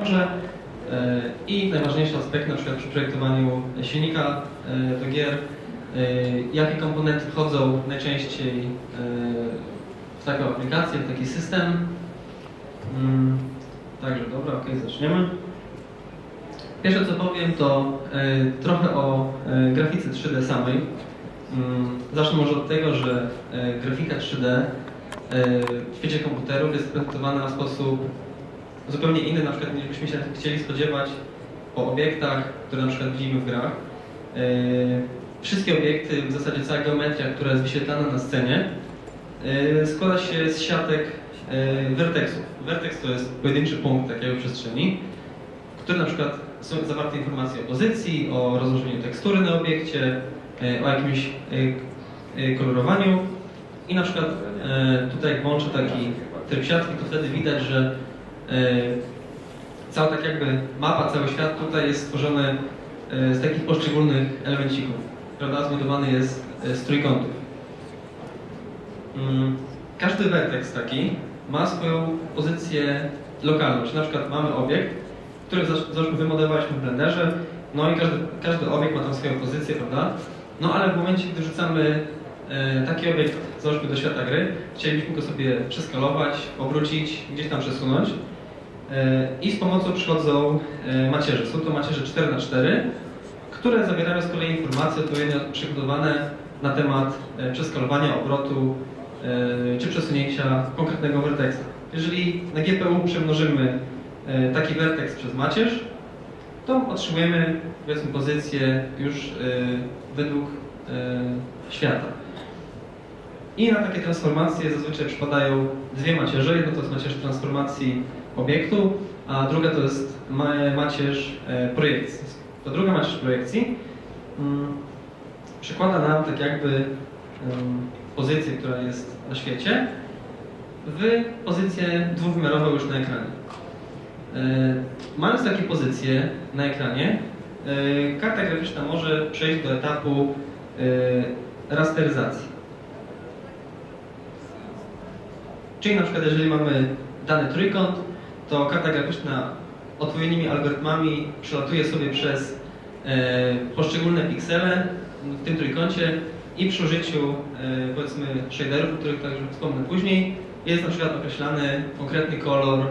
E, I najważniejszy aspekt na przykład przy projektowaniu silnika e, do gier, e, jakie komponenty wchodzą najczęściej w taką aplikację, w taki system. Mm, Także dobra, ok, zaczniemy. Pierwsze co powiem to trochę o grafice 3D samej. Mm, Zacznę może od tego, że grafika 3D e, w świecie komputerów jest prezentowana w sposób zupełnie inny, na przykład niż byśmy się chcieli spodziewać po obiektach, które na przykład widzimy w grach. E, Wszystkie obiekty, w zasadzie cała geometria, która jest wyświetlana na scenie, e, składa się z siatek e, werteksów. Werteks to jest pojedynczy punkt takiego przestrzeni, w którym na przykład są zawarte informacje o pozycji, o rozłożeniu tekstury na obiekcie, o jakimś kolorowaniu i na przykład tutaj włączę taki tryb siatki, to wtedy widać, że cała tak jakby mapa, cały świat tutaj jest stworzony e, z takich poszczególnych elemencików, prawda? Zbudowany jest e, z trójkątów. Mm, Każdy werteks taki ma swoją pozycję lokalną, czyli na przykład mamy obiekt, który załóżmy wymodelowaliśmy w Blenderze, no i każdy, każdy obiekt ma tam swoją pozycję, prawda? No ale w momencie, gdy wrzucamy e, taki obiekt, załóżmy do świata gry, chcielibyśmy go sobie przeskalować, obrócić, gdzieś tam przesunąć e, i z pomocą przychodzą e, macierze. Są to macierze 4x4, które zawierają z kolei informacje odpowiednio przygotowane na temat e, przeskalowania, obrotu e, czy przesunięcia konkretnego werteksa. Jeżeli na GPU przemnożymy e, taki werteks przez macierz, to otrzymujemy powiedzmy pozycję już e, według e, świata. I na takie transformacje zazwyczaj przypadają dwie macierze. Jedno to jest macierz transformacji obiektu, a druga to jest ma macierz e, projekcji. To druga macierz projekcji mm, przykłada nam tak jakby pozycję, która jest na świecie, w pozycję dwuwymiarową już na ekranie. E, Mając takie pozycje na ekranie, e, karta graficzna może przejść do etapu rasteryzacji. Czyli na przykład jeżeli mamy dany trójkąt, to karta graficzna odpowiednimi algorytmami przelatuje sobie przez e, poszczególne piksele w tym trójkącie i przy użyciu e, powiedzmy shaderów, o których także wspomnę później, jest na przykład określany konkretny kolor e,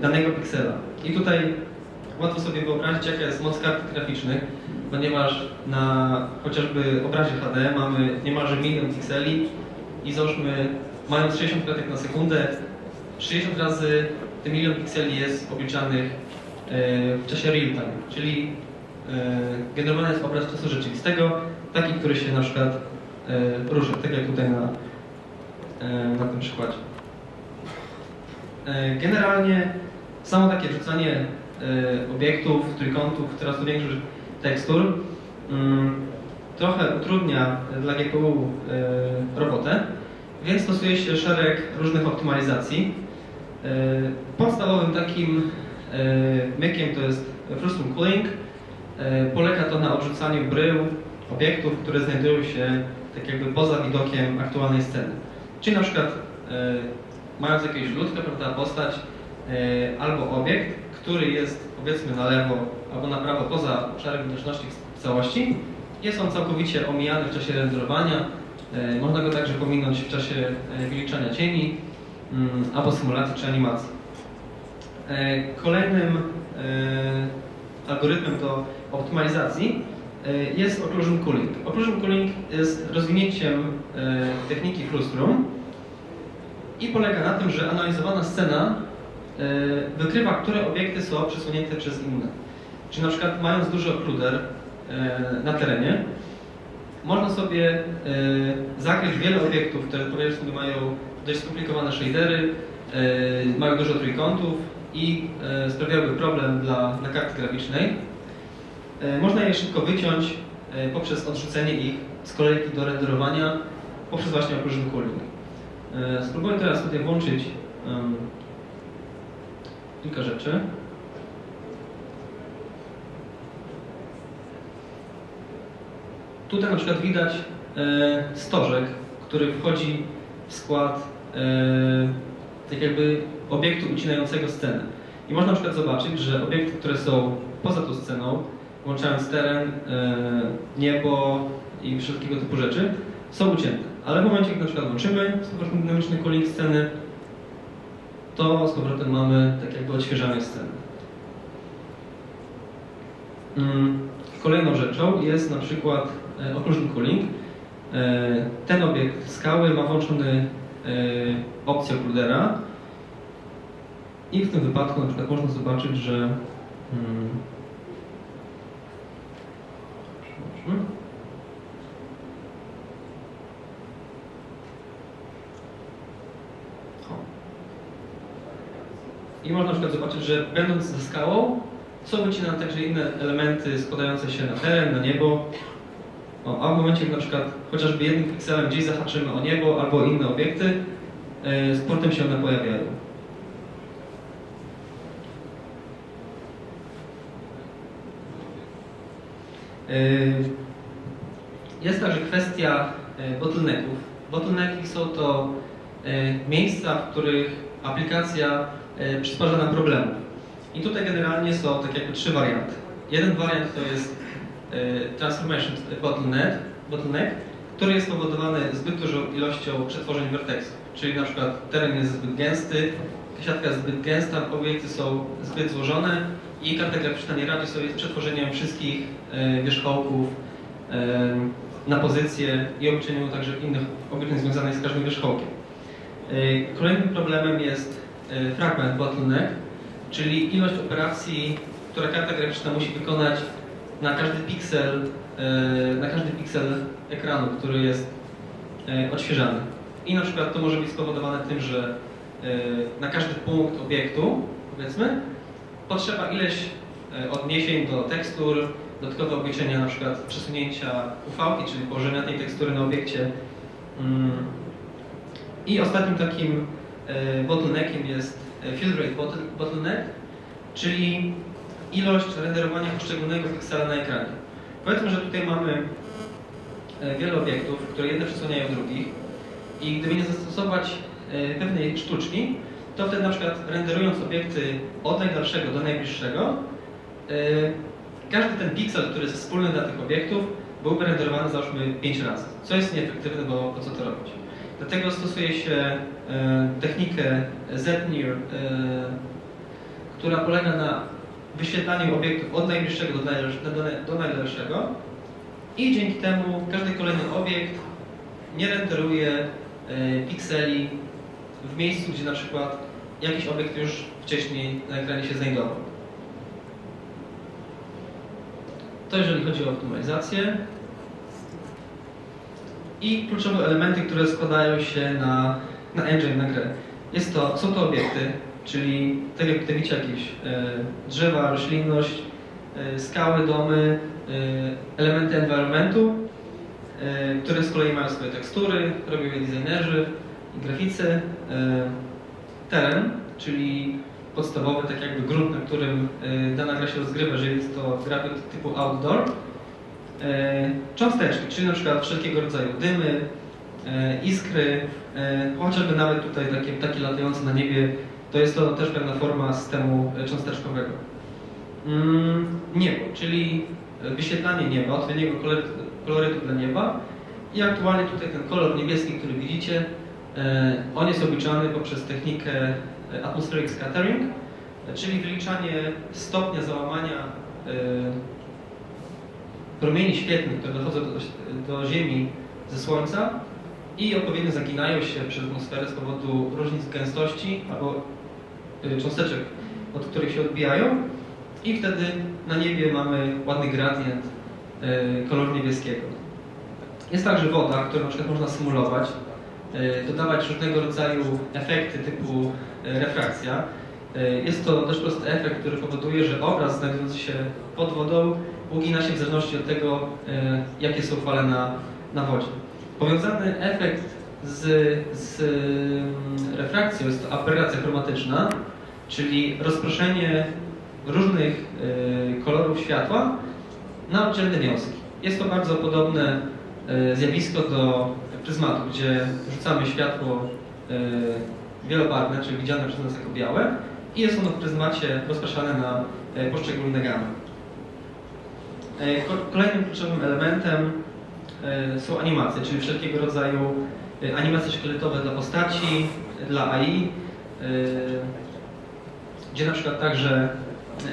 danego piksela. I tutaj łatwo sobie wyobrazić, jaka jest moc kart graficznych, ponieważ na chociażby obrazie HD mamy niemalże milion pikseli i załóżmy, mając 60 klatek na sekundę, 60 razy ten milion pikseli jest obliczanych e, w czasie real time, czyli e, generowany jest obraz czasu rzeczywistego, taki, który się na przykład e, różni, tak jak tutaj na, na tym przykładzie. Generalnie samo takie wrzucanie obiektów, trójkątów, coraz to większych tekstur mm, trochę utrudnia dla GPU robotę, więc stosuje się szereg różnych optymalizacji. E, Podstawowym takim e, mykiem to jest Frustum Cooling. E, Polega to na odrzucaniu brył obiektów, które znajdują się tak jakby poza widokiem aktualnej sceny. Czyli na przykład mając jakiegoś ludka, prawda, postać albo obiekt, który jest powiedzmy na lewo albo na prawo poza obszarem widoczności w całości, jest on całkowicie omijany w czasie renderowania. Można go także pominąć w czasie wyliczania cieni albo symulacji czy animacji. E, Kolejnym e, algorytmem do optymalizacji e, jest occlusion cooling. Occlusion cooling jest rozwinięciem techniki Frustrum i polega na tym, że analizowana scena wykrywa, które obiekty są przesunięte przez inne. Czyli na przykład mając duży okkluder e, na terenie, można sobie zakryć wiele obiektów, które powiedzmy mają dość skomplikowane shadery, e, mają dużo trójkątów i e, sprawiałyby problem dla, dla karty graficznej. E, Można je szybko wyciąć poprzez odrzucenie ich z kolejki do renderowania poprzez właśnie occlusion cooling. Spróbuję teraz tutaj włączyć kilka rzeczy. Tutaj na przykład widać stożek, który wchodzi w skład e, tak jakby obiektu ucinającego scenę. I można na przykład zobaczyć, że obiekty, które są poza tą sceną, włączając teren, e, niebo i wszelkiego typu rzeczy, są ucięte. Ale w momencie, gdy na przykład włączymy z powrotem dynamiczny cooling sceny, to z powrotem mamy tak jakby odświeżanie sceny. Mm, Kolejną rzeczą jest na przykład e, occlusion cooling. E, Ten obiekt skały ma włączony e, opcję occludera i w tym wypadku na przykład można zobaczyć, że mm. I można na przykład zobaczyć, że będąc za skałą są wycinane także inne elementy składające się na teren, na niebo. O, a w momencie, na przykład chociażby jednym pikselem gdzieś zahaczymy o niebo albo inne obiekty, e, z portem się one pojawiają. E, Jest także kwestia e, bottlenecków. Bottlenecki są to miejsca, w których aplikacja przysparza nam problemów. I tutaj generalnie są tak jakby trzy warianty. Jeden wariant to jest Transformation Bottleneck, bottleneck, który jest spowodowany zbyt dużą ilością przetworzeń werteksów. Czyli na przykład teren jest zbyt gęsty, siatka jest zbyt gęsta, obiekty są zbyt złożone i karta graficzna nie radzi sobie z przetworzeniem wszystkich e, wierzchołków e, na pozycję i obliczeniu także innych obliczeń związanych z każdym wierzchołkiem. E, Kolejnym problemem jest e, fragment bottleneck, czyli ilość operacji, która karta graficzna musi wykonać na każdy piksel, e, na każdy piksel ekranu, który jest e, odświeżany. I na przykład to może być spowodowane tym, że e, na każdy punkt obiektu, powiedzmy, potrzeba ileś odniesień do tekstur, dodatkowe obliczenia na przykład przesunięcia UV, czyli położenia tej tekstury na obiekcie. Mm. I ostatnim takim bottleneckiem jest field rate bottle- bottleneck, czyli ilość renderowania poszczególnego piksela na ekranie. Powiedzmy, że tutaj mamy e, wiele obiektów, które jedne przesłaniają drugich i gdyby nie zastosować e, pewnej sztuczki, to wtedy na przykład renderując obiekty od najdalszego do najbliższego, e, każdy ten piksel, który jest wspólny dla tych obiektów, byłby renderowany załóżmy 5 razy, co jest nieefektywne, bo po co to robić. Dlatego stosuje się technikę Z-Near, e, która polega na wyświetlaniu obiektów od najbliższego do, do, do najdalszego i dzięki temu każdy kolejny obiekt nie renderuje e, pikseli w miejscu, gdzie na przykład jakiś obiekt już wcześniej na ekranie się znajdował. To jeżeli chodzi o optymalizację. I kluczowe elementy, które składają się na, na engine, na grę. Jest to, są to obiekty, czyli tak jak tutaj widzicie jakieś e, drzewa, roślinność, e, skały, domy, e, elementy environmentu, które z kolei mają swoje tekstury, robią je designerzy i graficy. Teren, czyli podstawowy, tak jakby grunt, na którym dana gra się rozgrywa, że jest to gra typu outdoor. Cząsteczki, czyli na przykład wszelkiego rodzaju dymy, iskry, chociażby nawet tutaj takie ptaki latające na niebie, to jest to też pewna forma systemu e, cząsteczkowego. Mm, Niebo, czyli wyświetlanie nieba, odpowiedniego kolorytu, kolorytu dla nieba i aktualnie tutaj ten kolor niebieski, który widzicie, e, on jest obliczany poprzez technikę e, atmospheric scattering, e, czyli wyliczanie stopnia załamania e, promieni świetlnych, które dochodzą do, do Ziemi ze Słońca i odpowiednio zaginają się przez atmosferę z powodu różnic gęstości albo cząsteczek, od których się odbijają i wtedy na niebie mamy ładny gradient y, koloru niebieskiego. Jest także woda, którą na przykład można symulować, y, dodawać różnego rodzaju efekty typu y, refrakcja. Jest to dość prosty efekt, który powoduje, że obraz znajdujący się pod wodą ugina się w zależności od tego, e, jakie są fale na, na wodzie. Powiązany efekt z, z mm, refrakcją jest to aberracja chromatyczna, czyli rozproszenie różnych e, kolorów światła na oddzielne wiązki. Jest to bardzo podobne e, zjawisko do pryzmatu, gdzie rzucamy światło e, wielobarwne, czyli widziane przez nas jako białe i jest ono w pryzmacie rozpraszane na poszczególne gamy. Ko- Kolejnym kluczowym elementem są animacje, czyli wszelkiego rodzaju animacje szkieletowe dla postaci, dla AI, e, gdzie na przykład także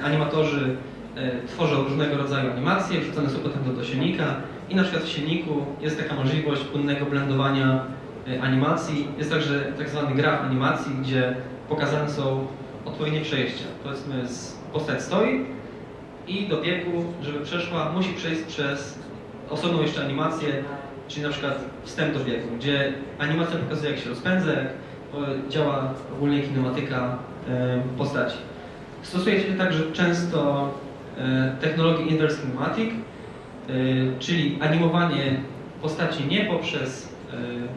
animatorzy e, tworzą różnego rodzaju animacje, wrzucane są potem do, silnika i na przykład w silniku jest taka możliwość płynnego blendowania animacji. Jest także tak zwany graf animacji, gdzie pokazane są odpowiednie przejścia. Powiedzmy, postać stoi i do biegu, żeby przeszła, musi przejść przez osobną jeszcze animację, czyli na przykład wstęp do biegu, gdzie animacja pokazuje jak się rozpędza, jak e, działa ogólnie kinematyka e, postaci. Stosuje się także często e, technologię Inverse Kinematic, czyli animowanie postaci nie poprzez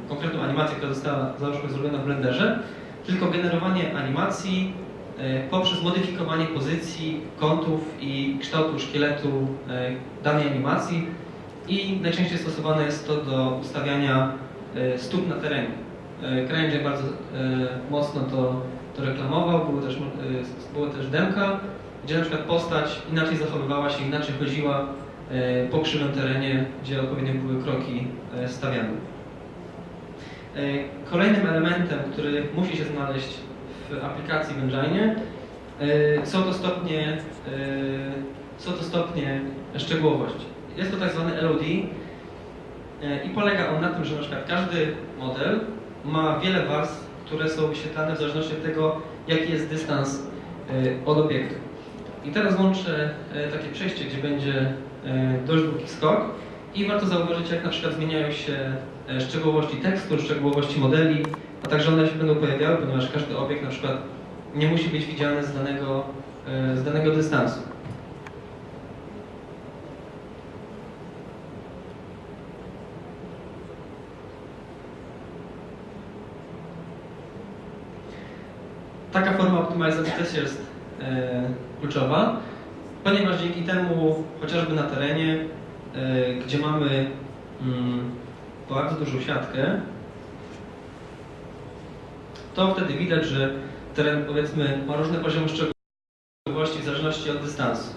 konkretną animację, która została załóżmy zrobiona w Blenderze, tylko generowanie animacji poprzez modyfikowanie pozycji, kątów i kształtu szkieletu danej animacji i najczęściej stosowane jest to do ustawiania e, stóp na terenie. E, CryEngine bardzo e, mocno to, to reklamował, były też, były też demka, gdzie na przykład postać inaczej zachowywała się, inaczej chodziła po krzywym terenie, gdzie odpowiednio były kroki stawiane. Kolejnym elementem, który musi się znaleźć w aplikacji w Engine są to stopnie, są to stopnie szczegółowości. Jest to tak zwany LOD e, i polega on na tym, że na przykład każdy model ma wiele warstw, które są wyświetlane w zależności od tego, jaki jest dystans e, od obiektu. I teraz włączę e, takie przejście, gdzie będzie dość długi skok i warto zauważyć, jak na przykład zmieniają się szczegółowości tekstur, szczegółowości modeli, a także one się będą pojawiały, ponieważ każdy obiekt na przykład nie musi być widziany z danego, z danego dystansu. Taka forma optymalizacji też jest e, kluczowa, ponieważ dzięki temu chociażby na terenie, e, gdzie mamy mm, bardzo dużą siatkę, to wtedy widać, że teren powiedzmy ma różne poziomy szczegółowości w zależności od dystansu.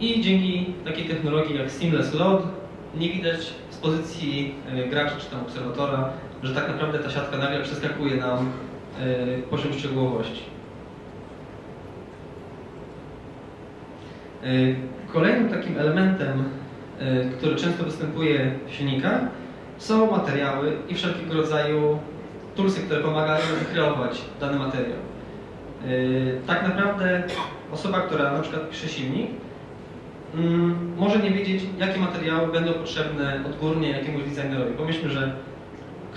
I dzięki takiej technologii jak Seamless Load nie widać z pozycji e, gracza czy tam obserwatora, że tak naprawdę ta siatka nagle przeskakuje nam poziom szczegółowości. E, Kolejnym takim elementem, e, który często występuje w silnikach, są materiały i wszelkiego rodzaju toolsy, które pomagają wykreować dany materiał. E, Tak naprawdę osoba, która na przykład pisze silnik, mm, może nie wiedzieć, jakie materiały będą potrzebne odgórnie jakiemuś designerowi. Pomyślmy, że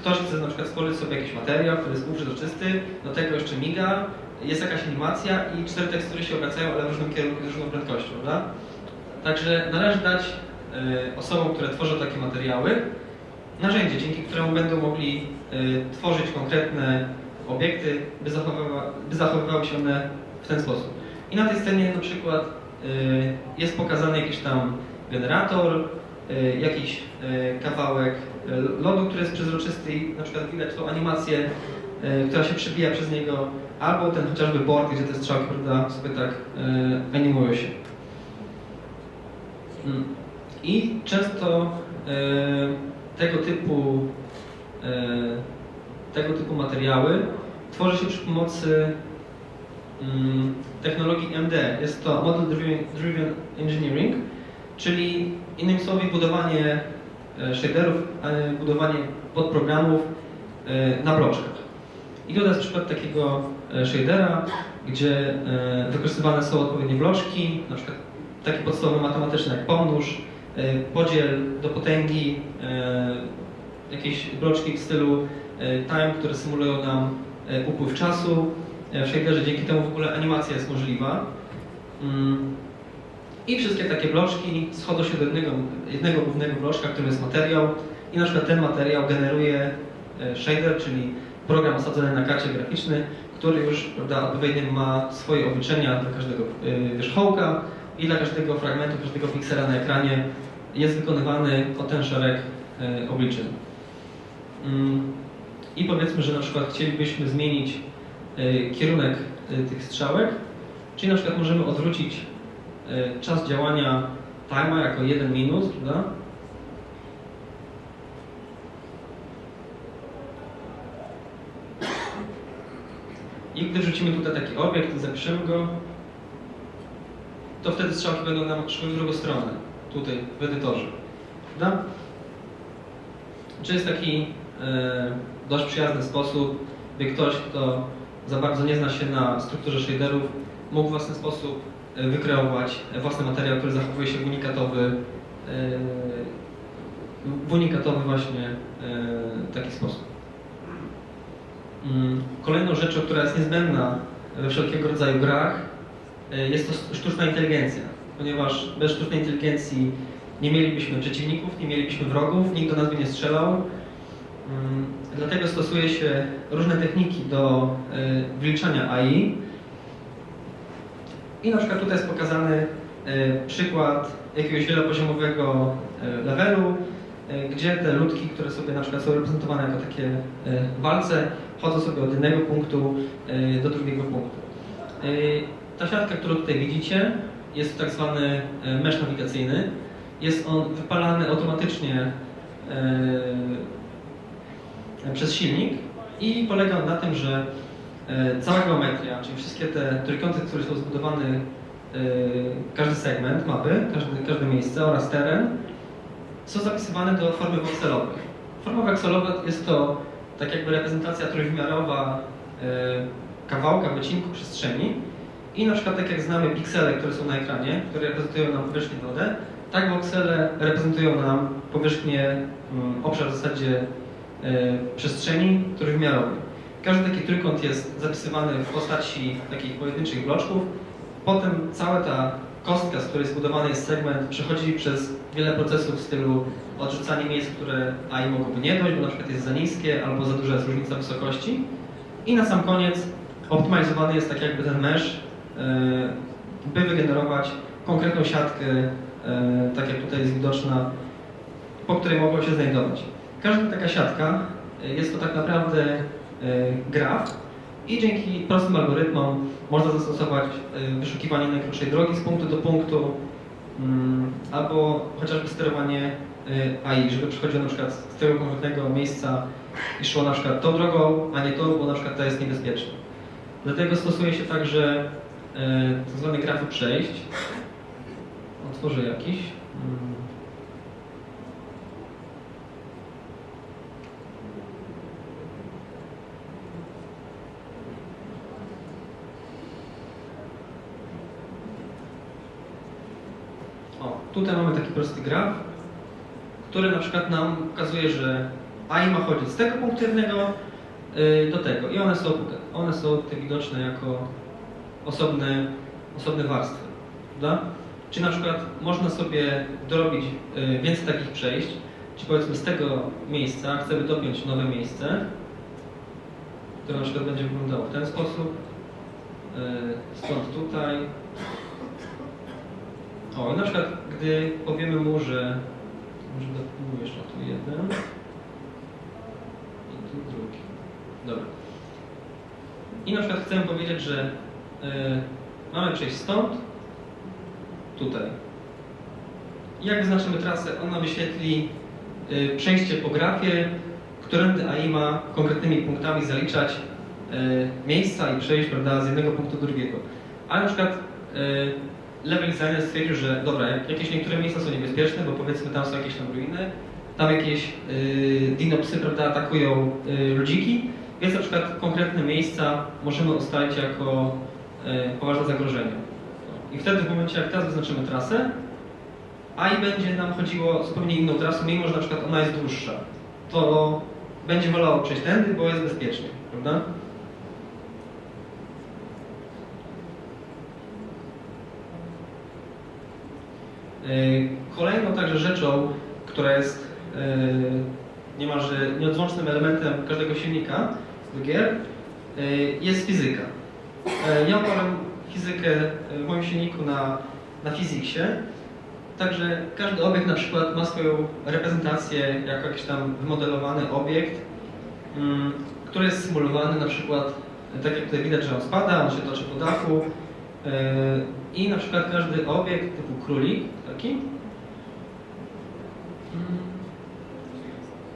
ktoś chce na przykład stworzyć sobie jakiś materiał, który jest uprzezroczysty, do tego jeszcze miga, jest jakaś animacja i cztery tekstury się obracają, ale w różnym kierunku, z różną prędkością, prawda? Także należy dać e, osobom, które tworzą takie materiały, narzędzie, dzięki któremu będą mogli e, tworzyć konkretne obiekty, by, by zachowywały się one w ten sposób. I na tej scenie na przykład e, jest pokazany jakiś tam generator, jakiś kawałek e, lodu, który jest przezroczysty i na przykład widać tą animację, e, która się przebija przez niego, albo ten chociażby board, gdzie te strzałki prawda, sobie tak e, animują się. Mm. I często tego typu tego typu materiały tworzy się przy pomocy mm, technologii MD. Jest to Model Driven, Engineering, czyli innymi słowy budowanie shaderów, e, budowanie podprogramów e, na bloczkach. I tutaj jest przykład takiego e, shadera, gdzie e, wykorzystywane są odpowiednie bloczki, na przykład takie podstawowe matematyczne jak pomnóż, e, podziel do potęgi, e, jakieś bloczki w stylu e, time, które symulują nam e, upływ czasu. E, W shaderze dzięki temu w ogóle animacja jest możliwa. I wszystkie takie bloczki schodzą się do jednego, jednego głównego bloczka, którym jest materiał i na przykład ten materiał generuje e, shader, czyli program osadzony na karcie graficznej, który już prawda, odpowiednio ma swoje obliczenia dla każdego e, wierzchołka i dla każdego fragmentu, każdego piksela na ekranie jest wykonywany o ten szereg e, obliczeń. Mm. I powiedzmy, że na przykład chcielibyśmy zmienić kierunek tych strzałek, czyli na przykład możemy odwrócić czas działania time'a jako 1 minut, prawda? I gdy wrzucimy tutaj taki obiekt zapiszemy go, to wtedy strzałki będą nam szły w drugą stronę, tutaj w edytorze. Prawda? Czy jest taki e, dość przyjazny sposób, by ktoś, kto za bardzo nie zna się na strukturze shaderów, mógł w własny sposób e, wykreować własny materiał, który zachowuje się w unikatowy, e, w unikatowy właśnie e, taki sposób. Mm, Kolejną rzeczą, która jest niezbędna we wszelkiego rodzaju grach, y, jest to sztuczna inteligencja, ponieważ bez sztucznej inteligencji nie mielibyśmy przeciwników, nie mielibyśmy wrogów, nikt do nas by nie strzelał. Mm, Dlatego stosuje się różne techniki do wliczania AI. I na przykład tutaj jest pokazany y, przykład jakiegoś wielopoziomowego y, levelu, y, gdzie te ludki, które sobie na przykład są reprezentowane jako takie walce, chodzą sobie od jednego punktu do drugiego punktu. Ta siatka, którą tutaj widzicie, jest to tak zwany mesh nawigacyjny. Jest on wypalany automatycznie przez silnik i polega on na tym, że cała geometria, czyli wszystkie te trójkąty, które są zbudowane, y, każdy segment mapy, każde, każde miejsce oraz teren, są zapisywane do formy wokselowej. Forma wokselowa jest to tak jakby reprezentacja trójwymiarowa y, kawałka, wycinku przestrzeni i na przykład tak jak znamy piksele, które są na ekranie, które reprezentują nam powierzchnię wodę, tak voxele reprezentują nam powierzchnię, mm, obszar w zasadzie przestrzeni trójwymiarowej. Każdy taki trójkąt jest zapisywany w postaci takich pojedynczych bloczków. Potem cała ta kostka, z której zbudowany jest segment, przechodzi przez wiele procesów w stylu odrzucanie miejsc, które AI mogłoby nie dojść, bo na przykład jest za niskie albo za duża jest różnica wysokości. I na sam koniec optymalizowany jest tak jakby ten mesh, e, by wygenerować konkretną siatkę, e, tak jak tutaj jest widoczna, po której mogą się znajdować. Każda taka siatka e, jest to tak naprawdę graf i dzięki prostym algorytmom można zastosować e, wyszukiwanie najkrótszej drogi z punktu do punktu, mm, albo chociażby sterowanie e, AI, żeby przychodziło na przykład z tego konkretnego miejsca i szło na przykład tą drogą, a nie tą, bo na przykład ta jest niebezpieczna. Dlatego stosuje się także e, tak grafy przejść. Otworzę jakiś. Mm. O, tutaj mamy taki prosty graf, który na przykład nam pokazuje, że AI ma chodzić z tego punktu y, do tego i one są. One są tutaj widoczne jako osobne, osobne warstwy. Prawda? Czy na przykład można sobie dorobić y, więcej takich przejść, czy powiedzmy z tego miejsca chcemy dopiąć nowe miejsce, które na przykład będzie wyglądało w ten sposób, y, stąd tutaj, o, na przykład, gdy powiemy mu, że może dopnijmy jeszcze tu jeden i tu drugi. Dobra. I na przykład chcemy powiedzieć, że y, mamy przejść stąd, tutaj. Jak wyznaczymy trasę, ona wyświetli y, przejście po grafie, którędy AI ma konkretnymi punktami zaliczać y, miejsca i przejść prawda, z jednego punktu do drugiego. Ale na przykład y, level designer stwierdził, że dobra, jak jakieś niektóre miejsca są niebezpieczne, bo powiedzmy tam są jakieś tam ruiny, tam jakieś y, dinopsy prawda, atakują y, ludziki, więc na przykład konkretne miejsca możemy ustalić jako y, poważne zagrożenie. I wtedy w momencie, jak teraz wyznaczymy trasę, AI będzie nam chodziło zupełnie inną trasą, mimo że na przykład ona jest dłuższa, to będzie wolało przejść tędy, bo jest bezpiecznie, prawda? Yy, Kolejną także rzeczą, która jest yy, niemalże nieodłącznym elementem każdego silnika do gier, yy, jest fizyka. Ja opalam fizykę w moim silniku na, na także każdy obiekt na przykład ma swoją reprezentację jako jakiś tam wymodelowany obiekt, mm, który jest symulowany na przykład tak jak tutaj widać, że on spada, on się toczy po dachu i na przykład każdy obiekt typu królik mm,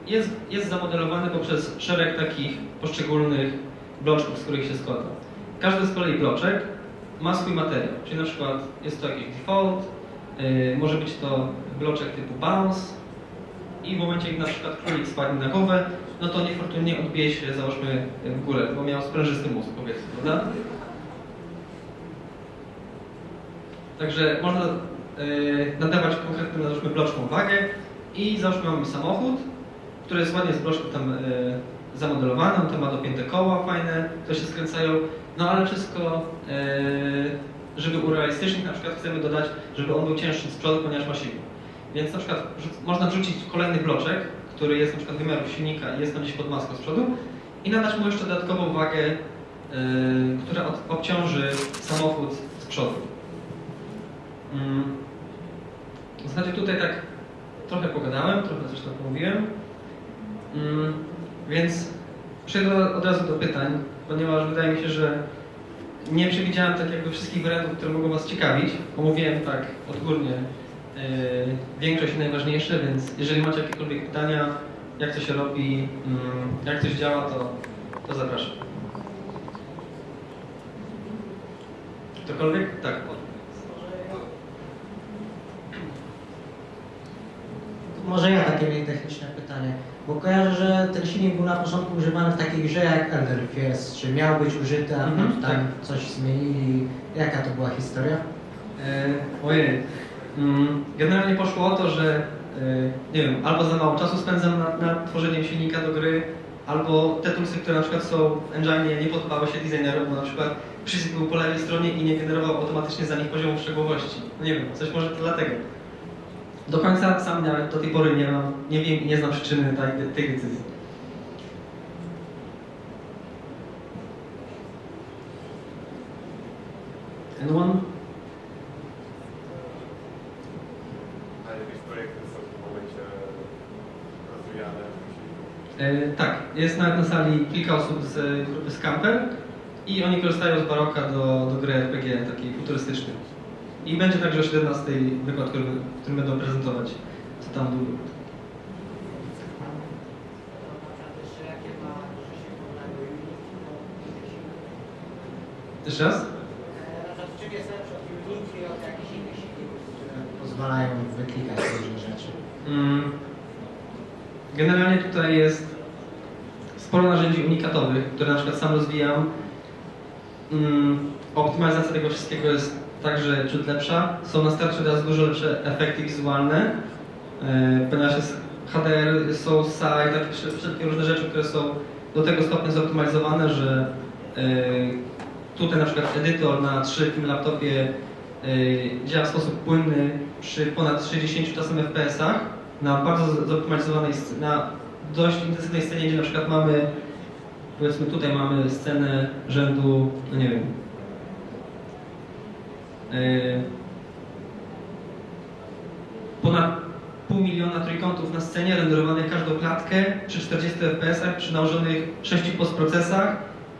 jest, jest zamodelowany poprzez szereg takich poszczególnych bloczków, z których się składa. Każdy z kolei bloczek ma swój materiał, czyli na przykład jest to jakiś default, yy, może być to bloczek typu bounce i w momencie, gdy na przykład królik spadnie na głowę, no to niefortunnie odbije się, załóżmy, w górę, bo miał sprężysty mózg, powiedzmy, prawda? Także można nadawać konkretnym, załóżmy, bloczkom wagę i załóżmy mamy samochód, który jest ładnie z bloczków tam zamodelowany, on tam ma dopięte koła fajne, które się skręcają, no ale wszystko, yy, żeby urealistycznić, na przykład chcemy dodać, żeby on był cięższy z przodu, ponieważ ma siłę. Więc na przykład można wrzucić kolejny bloczek, który jest na przykład wymiaru silnika i jest tam gdzieś pod maską z przodu i nadać mu jeszcze dodatkową wagę, która obciąży samochód z przodu. Mm. W zasadzie tutaj tak trochę pogadałem, trochę tam pomówiłem. Mm. Więc przejdę od razu do pytań, ponieważ wydaje mi się, że nie przewidziałem tak jakby wszystkich wariantów, które mogą Was ciekawić. Omówiłem tak odgórnie yy, większość i najważniejsze, więc jeżeli macie jakiekolwiek pytania, jak to się robi, mm, jak coś działa, to, to zapraszam. Ktokolwiek? Tak. Może ja takie mniej techniczne pytanie, bo kojarzę, że ten silnik był na początku używany w takiej grze jak Elder Fierce. Czy miał być użyty, a Mhm, potem tak. coś zmienili? Jaka to była historia? E, ojej. Mm, Generalnie poszło o to, że e, nie wiem, albo za mało czasu spędzam nad, nad tworzeniem silnika do gry, albo te toolsy, które na przykład są w engine nie podobały się designerom, bo na przykład przycisk był po lewej stronie i nie generował automatycznie za nich poziomu szczegółowości. No nie wiem, coś może to dlatego. Do końca sam nawet do tej pory nie mam, nie wiem i nie znam przyczyny tej, tej decyzji. Anyone? A jakieś projekty są w tym momencie rozwijane? E, tak, jest nawet na sali kilka osób z grupy Scamper i oni korzystają z Baroka do, do gry RPG takiej futurystycznej. I będzie także o 17 wykład, który, w którym będą prezentować co tam długo. Jeszcze raz? Pozwalają wyklikać różne rzeczy? Mm. Generalnie tutaj jest sporo narzędzi unikatowych, które na przykład sam rozwijam. Mm. Optymalizacja tego wszystkiego jest także ciut lepsza. Są na starcie teraz dużo lepsze efekty wizualne, e, ponieważ jest HDR, są SAI, takie wsze- wszelkie różne rzeczy, które są do tego stopnia zoptymalizowane, że e, tutaj na przykład edytor na 3 w laptopie e, działa w sposób płynny przy ponad 60 czasem FPS-ach na bardzo zoptymalizowanej, na dość intensywnej scenie, gdzie na przykład mamy, powiedzmy tutaj mamy scenę rzędu, no nie wiem, ponad pół miliona trójkątów na scenie, renderowane każdą klatkę przy 40 FPS-ach, przy nałożonych 6 postprocesach.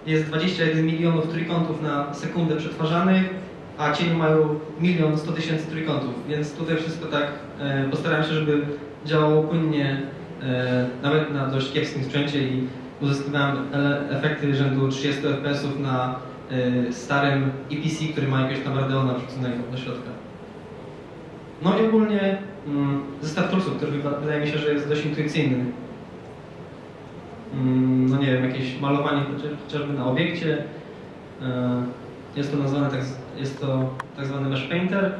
Jest 21 milionów trójkątów na sekundę przetwarzanych, a cienie mają milion 100 tysięcy trójkątów, więc tutaj wszystko tak e, postarałem się, żeby działało płynnie, e, nawet na dość kiepskim sprzęcie i uzyskiwałem efekty rzędu 30 fps na e, starym EPC, który ma jakiegoś tam Radeona wrzuconego do środka. No i ogólnie mm, zestaw toolsów, który wyda- wydaje mi się, że jest dość intuicyjny. Mm, no nie wiem, jakieś malowanie chociaż- chociażby na obiekcie. E, Jest to nazwane tak, jest to tak zwany mesh painter.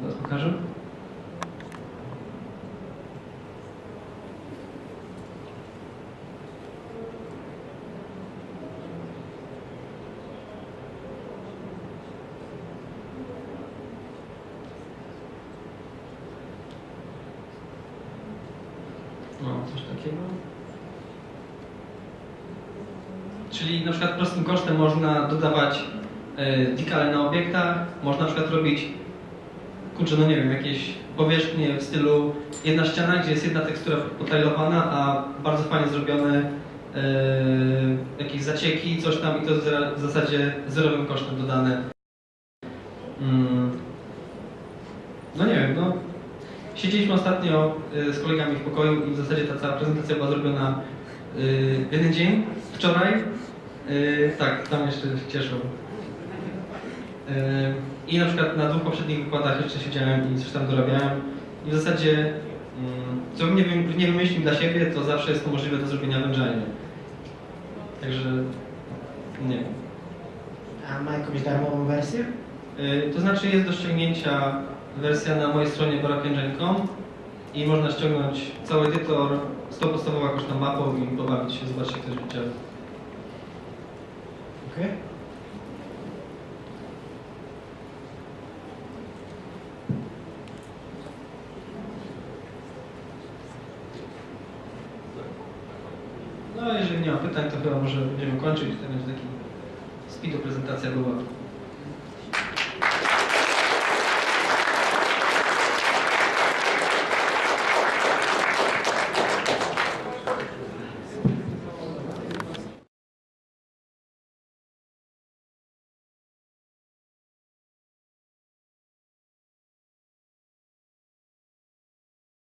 Teraz pokażę. No, coś takiego. Czyli na przykład prostym kosztem można dodawać e, dekale na obiektach, można na przykład robić, kurczę, no nie wiem, jakieś powierzchnie w stylu jedna ściana, gdzie jest jedna tekstura potajlowana, a bardzo fajnie zrobione jakieś zacieki, coś tam i to w zasadzie zerowym kosztem dodane. Mm. No nie wiem, no siedzieliśmy ostatnio y, z kolegami w pokoju i w zasadzie ta cała prezentacja była zrobiona w jeden dzień, wczoraj. Y, tak, tam jeszcze cieszą. Y, I na przykład na dwóch poprzednich wykładach jeszcze siedziałem i coś tam dorabiałem. I w zasadzie, mm, co bym nie, wym- nie wymyślił dla siebie, to zawsze jest to możliwe do zrobienia w Engine. Także, nie wiem. A ma jakąś darmową wersję? Y, To znaczy jest do ściągnięcia wersja na mojej stronie barakengine.com i można ściągnąć cały edytor z tą podstawową jakąś tam mapą i pobawić się, zobaczyć jak to działa. Okej. No jeżeli nie ma pytań, to chyba może będziemy kończyć. To będzie taki speedo prezentacja była.